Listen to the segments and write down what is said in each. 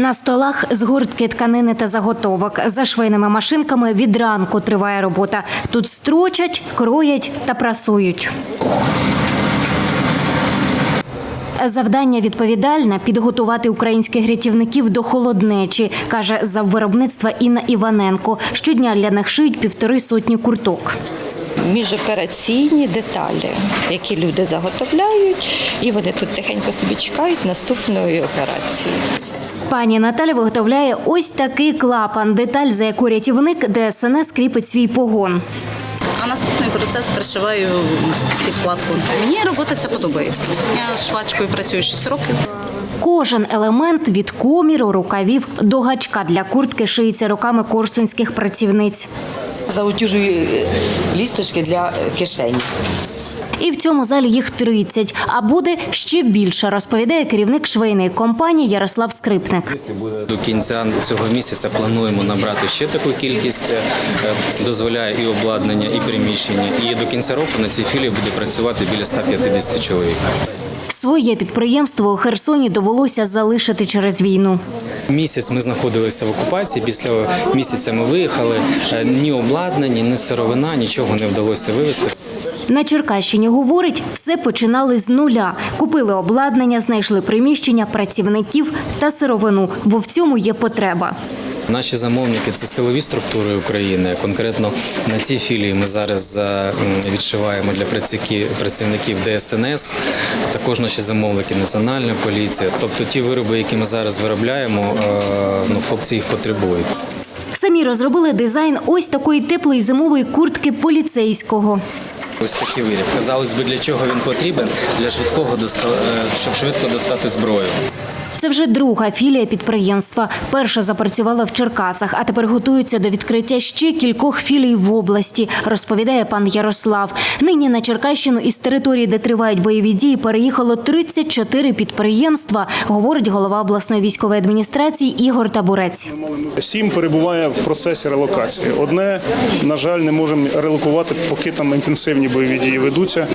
На столах згортки тканини та заготовок. За швейними машинками від ранку триває робота. Тут строчать, кроять та прасують. Завдання відповідальне підготувати українських рятівників до холоднечі, каже заввиробництва Інна Іваненко. Щодня для них шиють півтори сотні курток. міжопераційні деталі, які люди заготовляють, і вони тут тихенько собі чекають наступної операції. Пані Наталя виготовляє ось такий клапан, деталь, за яку рятівник ДСНС кріпить свій погон. А наступний процес пришиваю підкладку. Мені робота ця подобається. Я швачкою працюю 6 років. Кожен елемент від коміру, рукавів до гачка для куртки шиється руками корсунських працівниць. Заутюжую е, лісточки для е, кишені. І в цьому залі їх 30, а буде ще більше, розповідає керівник швейної компанії Ярослав Скрипник. До кінця цього місяця плануємо набрати ще таку кількість. Е, Дозволяє і обладнання, і приміщення. І до кінця року на цій філії буде працювати біля 150 чоловік. Своє підприємство у Херсоні довелося залишити через війну. Місяць ми знаходилися в окупації. Після місяця ми виїхали. Е, Ні обладнання, ні сировина, нічого не вдалося вивезти. На Черкащині говорить, все починали з нуля. Купили обладнання, знайшли приміщення, працівників та сировину, бо в цьому є потреба. Наші замовники це силові структури України. Конкретно на цій філії ми зараз е, відшиваємо для працівників- ДСНС. Також наші замовники Національна поліція. Тобто ті вироби, які ми зараз виробляємо, е, ну хлопці їх потребують. Самі розробили дизайн ось такої теплої зимової куртки поліцейського. Ось такий виріб. Казалось би, для чого він потрібен? Для швидкого доста... е, щоб швидко достати зброю. Це вже друга філія підприємства. Перша запрацювала в Черкасах, а тепер готується до відкриття ще кількох філій в області, розповідає пан Ярослав. Нині на Черкащину із території, де тривають бойові дії, переїхало 34 підприємства, говорить голова обласної військової адміністрації Ігор Табурець. Сім перебуває в процесі релокації. Одне, на жаль, не можемо релокувати, поки там інтенсивні бойові дії ведуться.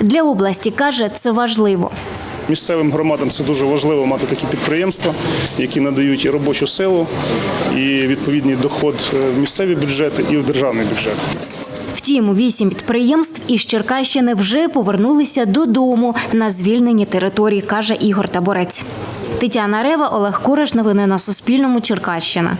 Для області каже, це важливо. Місцевим громадам це дуже важливо мати такі підприємства, які надають і робочу силу, і відповідний доход в місцеві бюджети і в державний бюджет. Втім, вісім підприємств із Черкащини вже повернулися додому на звільнені території, каже Ігор Таборець. Тетяна Рева, Олег Кураш. Новини на Суспільному. Черкащина.